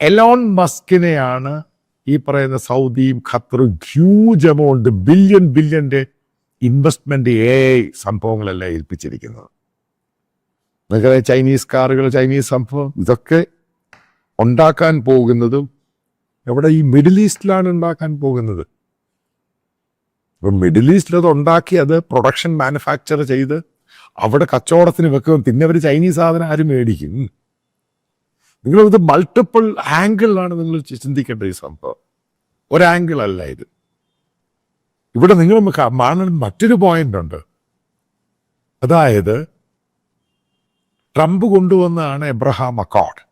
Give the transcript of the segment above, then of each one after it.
Elon മസ്കിനെയാണ് ഈ പറയുന്ന സൗദിയും ഖത്തറും ഹ്യൂജ് എമൗണ്ട് ബില്യൺ ബില്യന്റെ ഇൻവെസ്റ്റ്മെന്റ് എ സംഭവങ്ങളെല്ലാം ഏൽപ്പിച്ചിരിക്കുന്നത്. നിങ്ങളുടെ ചൈനീസ് കാറുകൾ ചൈനീസ് സംഭവം ഇതൊക്കെ ഉണ്ടാക്കാൻ പോകുന്നതും എവിടെ ഈ മിഡിൽ ഈസ്റ്റിലാണ് ഉണ്ടാക്കാൻ പോകുന്നത്. ഇപ്പം മിഡിൽ ഈസ്റ്റിൽ അത് ഉണ്ടാക്കി അത് പ്രൊഡക്ഷൻ മാനുഫാക്ചർ ചെയ്ത് അവിടെ കച്ചവടത്തിന് വെക്കും പിന്നെ അവർ ചൈനീസ് സാധനം ആരും മേടിക്കും. നിങ്ങൾ ഇത് മൾട്ടിപ്പിൾ ആംഗിളിലാണ് നിങ്ങൾ ചിന്തിക്കേണ്ട ഈ സംഭവം. ഒരാംഗിൾ അല്ല ഇത്. ഇവിടെ നിങ്ങൾ മാണൻ മറ്റൊരു പോയിന്റ് ഉണ്ട്. അതായത് ട്രംപ് കൊണ്ടുവന്നതാണ് എബ്രഹാം അക്കോർഡ്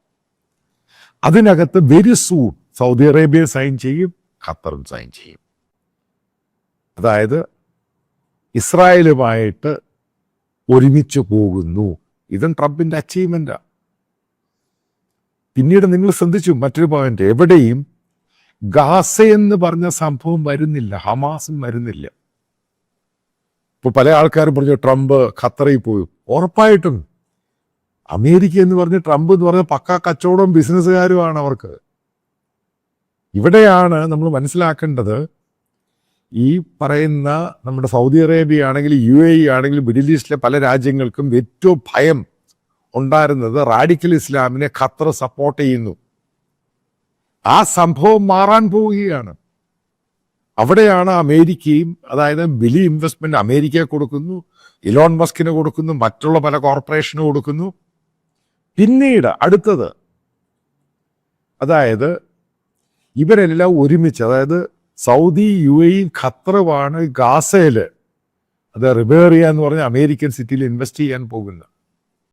അതിനകത്ത് very soon Saudi Arabia sign ചെയ്യും ഖത്തറും സൈൻ ചെയ്യും. അതായത് ഇസ്രായേലുമായിട്ട് ഒരുമിച്ച് പോകുന്നു. ഇതും ട്രംപിന്റെ അച്ചീവ്മെന്റാ പിന്നീട് നിങ്ങൾ ശ്രദ്ധിച്ചു മറ്റൊരു പോയിന്റ് എവിടെയും ഗാസ എന്ന് പറഞ്ഞ സംഭവം വരുന്നില്ല ഹമാസും വരുന്നില്ല. ഇപ്പൊ പല ആൾക്കാരും പറഞ്ഞു ട്രംപ് ഖത്തറിൽ പോയി. ഉറപ്പായിട്ടും അമേരിക്ക എന്ന് പറഞ്ഞ് ട്രംപ് എന്ന് പറഞ്ഞ പക്ക കച്ചവടവും ബിസിനസ്സുകാരുമാണ് അവർക്ക്. ഇവിടെയാണ് നമ്മൾ മനസ്സിലാക്കേണ്ടത് ഈ പറയുന്ന നമ്മുടെ സൗദി അറേബ്യ ആണെങ്കിൽ യു എ ആണെങ്കിൽ മിഡിൽ ഈസ്റ്റിലെ പല രാജ്യങ്ങൾക്കും ഏറ്റവും ഭയം ഉണ്ടായിരുന്നത് റാഡിക്കൽ ഇസ്ലാമിനെ ഖത്തർ സപ്പോർട്ട് ചെയ്യുന്നു. ആ സംഭവം മാറാൻ പോവുകയാണ്. അവിടെയാണ് അമേരിക്കയും അതായത് വലിയ ഇൻവെസ്റ്റ്മെന്റ് അമേരിക്കയെ കൊടുക്കുന്നു ഇലോൺ മസ്കിന് കൊടുക്കുന്നു മറ്റുള്ള പല കോർപ്പറേഷന് കൊടുക്കുന്നു. പിന്നീട് അടുത്തത് അതായത് ഇവരെല്ലാം ഒരുമിച്ച് അതായത് സൗദി യു എയും ഖത്തറുമാണ് ഗാസയിൽ അത് റിബേറിയ എന്ന് പറഞ്ഞ അമേരിക്കൻ സിറ്റിയിൽ ഇൻവെസ്റ്റ് ചെയ്യാൻ പോകുന്നത്.